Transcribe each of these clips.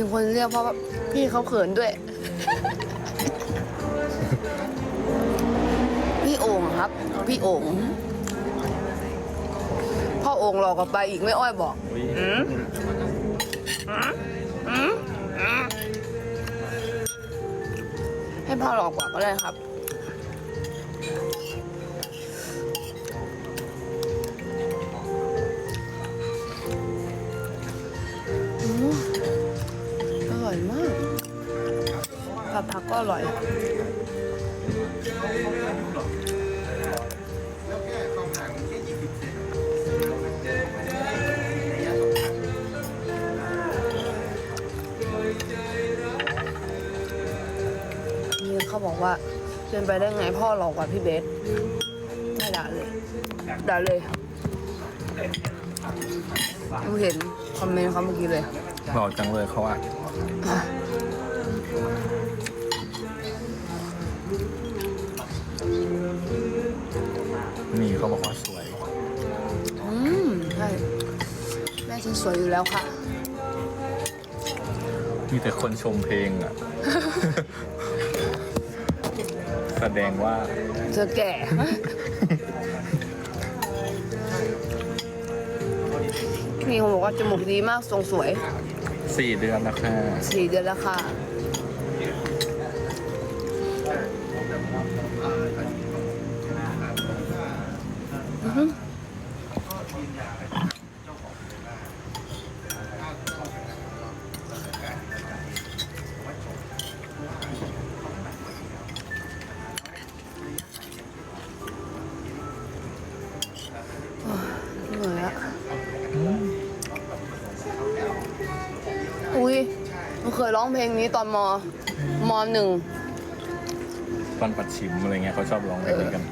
มีคนเรียกเพราะว่าพี่เขาเขินด้วย พี่โอ่งครับ พี่โอ่งพ่อโอ่งหลอกกลับไปอีกไม่อ้อยบอกอุ๊ยอืมอืมอืมอืมให้พ่อหลอกกว่าก็ได้ครับ อร่อยนี่เขาบอกว่าเป็นไปได้ไงพ่อหลอกกว่าพี่เบสไม่ด่าเลยด่าเลยกูเห็นคอมเมนต์เขาเมื่อกี้เลยหล่อจังเลยเขาอะ นี่เขาบอกว่าสวย อืมใช่แม่ฉันสวยอยู่แล้วค่ะ มีแต่คนชมเพลงอะ แสดงว่า เธอแก่มีคนบอกว่าจมูกดีมากทรงสวยสี่เดือนแล้วค่ะสี่เดือนแล้วค่ะ ยร้องเพลงนี้ตอนมมหนึ่งตอนปัดชิมอะไรเงี้ยเขาชอบร้องเพลงนี้กัน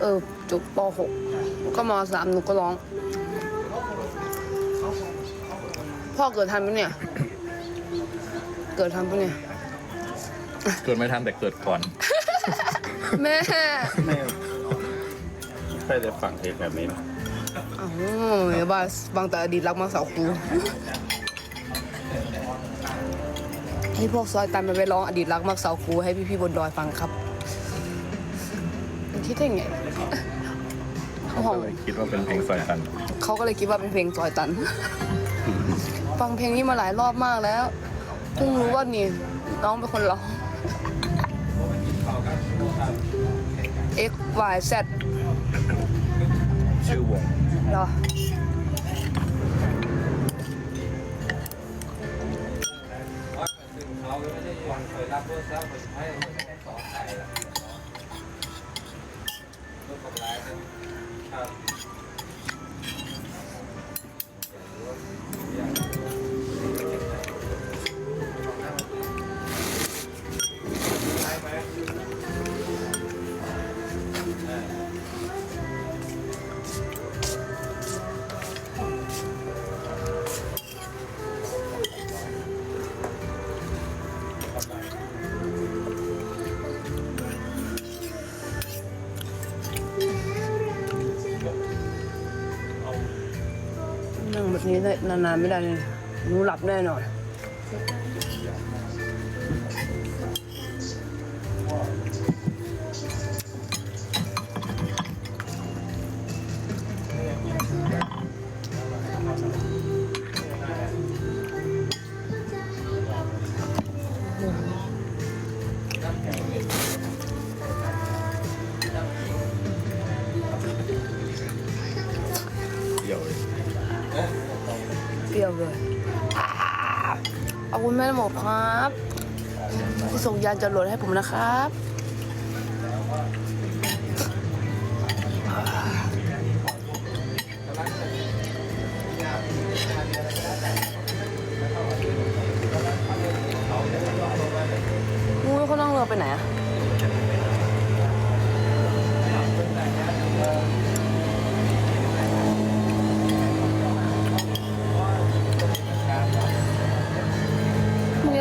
เออจุกปหกก็มสามหนูก็ร้อง พ่อเกิดทันปะเนี่ย เกิดทันปะเนี่ย เกิดไม่ทันแต่เกิดก่อน แม่ไม่ใช่จะฝังเพลงแบบนี้นะอ้าวอย่าบ้าบางแต่อดีตรักมาสาวครู ให้พวกซอยตันไปไปร้องอดีตรักมักสาวครูให้พี่ๆบนดอยฟังครับมันคิดได้ไงเขาก็เลยคิดว่าเป็นเพลงซอยตัน เขาก็เลยคิดว่าเป็นเพลงซอยตัน ฟังเพลงนี้มาหลายรอบมากแล้วเพิ่งรู้ว่านี่น้องเป็นคนร้อง X Y Z ชื่อวงเหรอ นั่งแบบนี้ ได้นานๆไม่ได้เลยหนูหลับแน่นอน คุณแม่หมอครับ ที่ส่งยานจรวดให้ผมนะครับ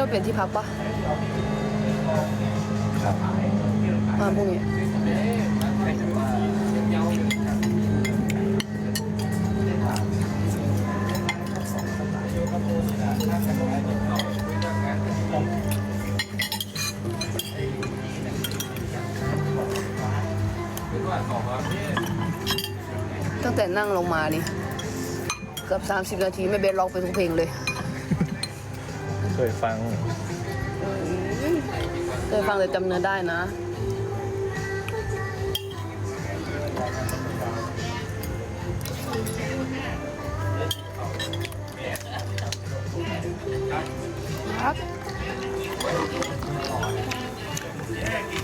เปลี่ยนที่พักปะครับมาพวกนี้ตั้งแต่นั่งลงมานี่เกือบ30 นาทีไม่เบนล็อกไปทุกเพลงเลย เคยฟัง เคยฟังแต่จำเนื้อได้นะ ครับ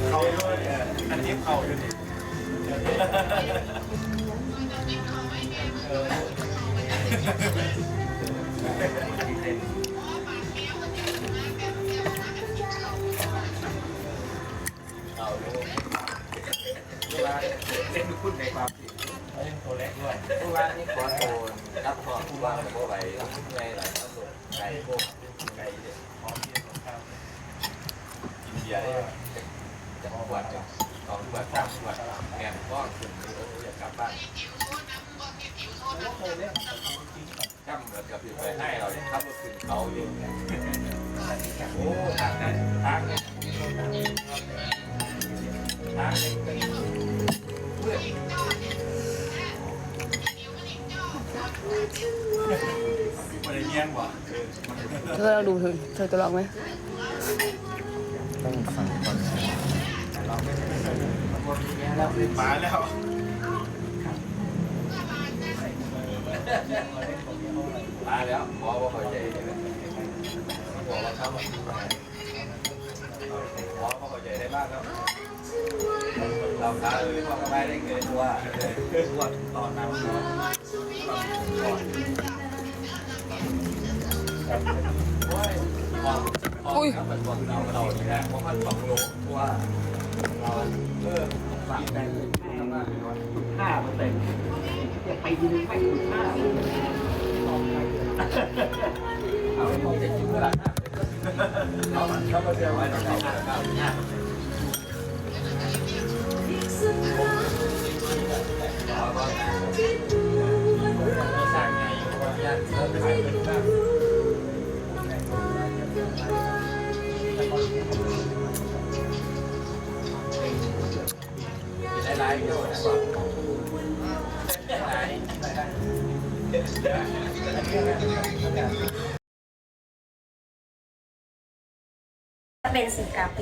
เขาด้วยอันนี้เขาด้วยนี่ ผู้ว่านี่ขอโทษรับขอผู้ว่าไม่ไหวไงหลายตำรวจไก่พวกไก่เนี่ยพร้อมที่จะเข้ากินเบียร์จะขวดจะสองขวดสามขวดแงนก็ขึ้นอยากกลับบ้านจ้ำเหมือนกับอยู่ไปให้เราเนี่ยขับรถขึ้นเขาอยู่โอ้ทางนั้นทางนี้ทางนี้ เพื่อนมันเงี้ยงว่ะเธอลองดูเธอเธอจะลองไหมต้องฟังก่อนมาแล้วมาแล้วหมอว่าเขาใจบอกว่าเขาหมอว่าเขาใจได้มากแล้ว เราพาเลยว่าไม่ได้เกิดว่าว่าตอนนั้นเนาะอุ้ยเราเราเนี่ยเพราะมันฝังลงว่าเราเออฝันทำหน้าเป็นวันห้าเปอร์เซ็นต์จะไปยิงไม่ถึงห้าเอาไปมองจะคิดเมื่อไหร่เขาเขามาเจอไว้ตอนไหน เที่ยวนะว่าหลาย เป็นสีกราฟิก